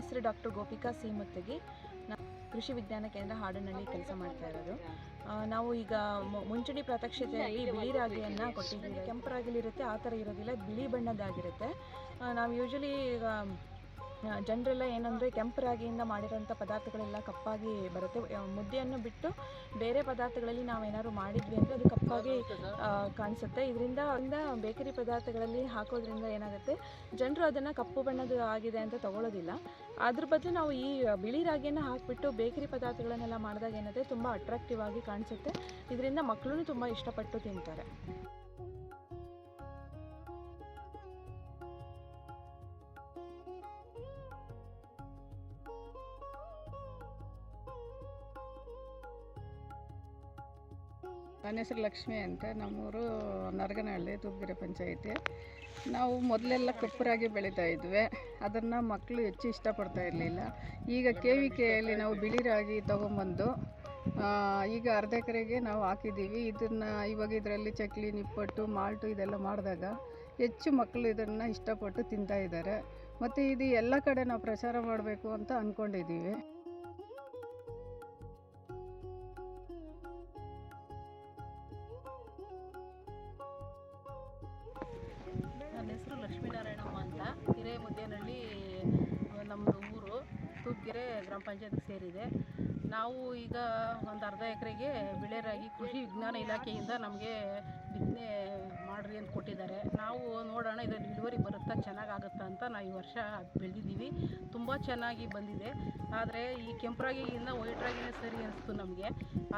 ಹೆಸರು doctor Gopika C Muttagi ಕೃಷಿ ವಿಜ್ಞಾನ ಕೇಂದ್ರ ಹಾಡನಹಳ್ಳಿ ಕೆಲಸ ಮಾಡ್ತಾ ಇರೋದು. ನಾವು ಈಗ ಮುಂಚೂಣಿ ಪ್ರಾತ್ಯಕ್ಷತೆಯಲ್ಲಿ ಬಿಳಿ ರಾಗಿಯನ್ನು ಕೊಟ್ಟಿದ್ದೀವಿ. ಕೆಂಪು ರಾಗಿಲಿರುತ್ತೆ, ಆ ಥರ ಇರೋದಿಲ್ಲ. ಬಿಳಿ ಬಣ್ಣದ್ದಾಗಿರುತ್ತೆ. ನಾವು ಯೂಶಲಿ ಈಗ ಜನರೆಲ್ಲ ಏನಂದರೆ ಕೆಂಪು ರಾಗಿಯಿಂದ ಮಾಡಿರೋಂಥ ಪದಾರ್ಥಗಳೆಲ್ಲ ಕಪ್ಪಾಗಿ ಬರುತ್ತೆ. ಮುದ್ದೆಯನ್ನು ಬಿಟ್ಟು ಬೇರೆ ಪದಾರ್ಥಗಳಲ್ಲಿ ನಾವೇನಾದ್ರು ಮಾಡಿದ್ವಿ ಅಂದರೆ ಅದು ಕಪ್ಪಾಗಿ ಕಾಣಿಸುತ್ತೆ. ಇದರಿಂದ ಬೇಕರಿ ಪದಾರ್ಥಗಳಲ್ಲಿ ಹಾಕೋದ್ರಿಂದ ಏನಾಗುತ್ತೆ, ಜನರು ಅದನ್ನು ಕಪ್ಪು ಬಣ್ಣದ ಆಗಿದೆ ಅಂತ ತಗೊಳ್ಳೋದಿಲ್ಲ ಅದ್ರ ಬದಲು ನಾವು ಈ ಬಿಳಿ ರಾಗಿಯನ್ನು ಹಾಕಿಬಿಟ್ಟು ಬೇಕರಿ ಪದಾರ್ಥಗಳನ್ನೆಲ್ಲ ಮಾಡಿದಾಗ ಏನಾಗುತ್ತೆ ತುಂಬ ಅಟ್ರಾಕ್ಟಿವ್ ಆಗಿ ಕಾಣಿಸುತ್ತೆ. ಇದರಿಂದ ಮಕ್ಕಳು ತುಂಬ ಇಷ್ಟಪಟ್ಟು ತಿಂತಾರೆ. ನನ್ನ ಹೆಸರು ಲಕ್ಷ್ಮಿ ಅಂತ. ನಮ್ಮೂರು ನರಗನಹಳ್ಳಿ ತುಬ್ಗೆರೆ ಪಂಚಾಯಿತಿ. ನಾವು ಮೊದಲೆಲ್ಲ ಕಪ್ಪು ರಾಗಿ ಬೆಳೀತಾ ಇದ್ವಿ. ಅದನ್ನು ಮಕ್ಕಳು ಹೆಚ್ಚು ಇಷ್ಟಪಡ್ತಾ ಇರಲಿಲ್ಲ. ಈಗ ಕೆ ವಿ ಕೆಯಲ್ಲಿ ನಾವು ಬಿಳಿ ರಾಗಿ ತೊಗೊಂಬಂದು ಈಗ ಅರ್ಧ ಎಕರೆಗೆ ನಾವು ಹಾಕಿದ್ದೀವಿ. ಇದನ್ನು ಇವಾಗ ಇದರಲ್ಲಿ ಚಕ್ಲಿ, ನಿಪ್ಪಟ್ಟು, ಮಾಲ್ಟು ಇದೆಲ್ಲ ಮಾಡಿದಾಗ ಹೆಚ್ಚು ಮಕ್ಕಳು ಇದನ್ನು ಇಷ್ಟಪಟ್ಟು ತಿಂತಾ ಇದ್ದಾರೆ. ಮತ್ತು ಇದು ಎಲ್ಲ ಕಡೆ ನಾವು ಪ್ರಚಾರ ಮಾಡಬೇಕು ಅಂತ ಅಂದ್ಕೊಂಡಿದ್ದೀವಿ ಹಿರೇಮುದ್ದೇನಹಳ್ಳಿ ನಮ್ಮದು ಊರು ತೂಪ್ಗೆರೆ ಗ್ರಾಮ ಪಂಚಾಯತ್ಗೆ ಸೇರಿದೆ. ನಾವು ಈಗ ಒಂದು ಅರ್ಧ ಎಕರೆಗೆ ಬೆಳೆ ರಾಗಿ ಕೃಷಿ ವಿಜ್ಞಾನ ಇಲಾಖೆಯಿಂದ ನಮಗೆ ಬಿತ್ತನೆ ಮಾಡಿರಿ ಅಂತ ಕೊಟ್ಟಿದ್ದಾರೆ. ನಾವು ನೋಡೋಣ, ಇದರಲ್ಲಿ ಇಳುವರಿ ಬರುತ್ತಾ ಚೆನ್ನಾಗಾಗುತ್ತಾ ಅಂತ ನಾವು ಈ ವರ್ಷ ಬೆಳೆದಿದ್ದೀವಿ. ತುಂಬ ಚೆನ್ನಾಗಿ ಬಂದಿದೆ. ಆದರೆ ಈ ಕೆಂಪು ರಾಗಿಗಿಂತ ವೈಟ್ ರಾಗಿನೇ ಸರಿ ಅನಿಸ್ತು ನಮಗೆ.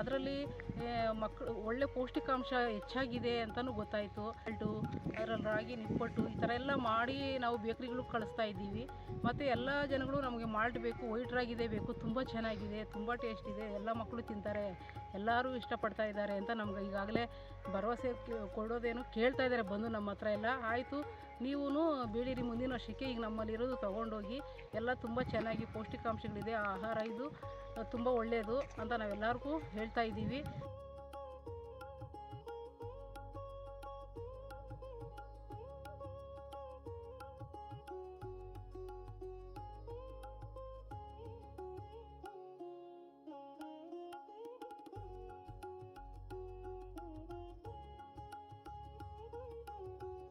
ಅದರಲ್ಲಿ ಮಕ್ಕಳು ಒಳ್ಳೆ ಪೌಷ್ಟಿಕಾಂಶ ಹೆಚ್ಚಾಗಿದೆ ಅಂತಲೂ ಗೊತ್ತಾಯಿತು. ಅಲ್ಟು ಅದರಲ್ಲಿ ರಾಗಿ, ನಿಪ್ಪಟ್ಟು ಈ ಥರ ಎಲ್ಲ ಮಾಡಿ ನಾವು ಬೇಕ್ರಿಗಳಿಗೆ ಕಳಿಸ್ತಾ ಇದ್ದೀವಿ. ಮತ್ತು ಎಲ್ಲ ಜನಗಳು ನಮಗೆ ಮಾಲ್ಟ್ ಬೇಕು ವೈಟ್ ರಾಗಿದೆ ಬೇಕು, ತುಂಬ ಚೆನ್ನಾಗಿದೆ, ತುಂಬ ಟೇಸ್ಟ್ ಇದೆ, ಎಲ್ಲ ಮಕ್ಕಳು ತಿಂತಾರೆ. ಎಲ್ಲರೂ ಇಷ್ಟಪಡ್ತಾ ಇದ್ದಾರೆ ಅಂತ ನಮ್ಗೆ ಈಗಾಗಲೇ ಭರವಸೆ ಕೊಡೋದೇನು ಕೇಳ್ತಾ ಇದ್ದಾರೆ ಬಂದು ನಮ್ಮ ಹತ್ರ ಎಲ್ಲ. ಆಯಿತು ನೀವೂ ಬೀಳಿರಿ, ಮುಂದಿನ ವರ್ಷಕ್ಕೆ ಈಗ ನಮ್ಮಲ್ಲಿರೋದು ತೊಗೊಂಡೋಗಿ ಎಲ್ಲ ತುಂಬ ಚೆನ್ನಾಗಿ ಪೌಷ್ಟಿಕಾಂಶಗಳಿದೆ, ಆಹಾರ ಇದು ತುಂಬ ಒಳ್ಳೆಯದು ಅಂತ ನಾವೆಲ್ಲರಿಗೂ ಹೇಳ್ತಾ ಇದ್ದೀವಿ.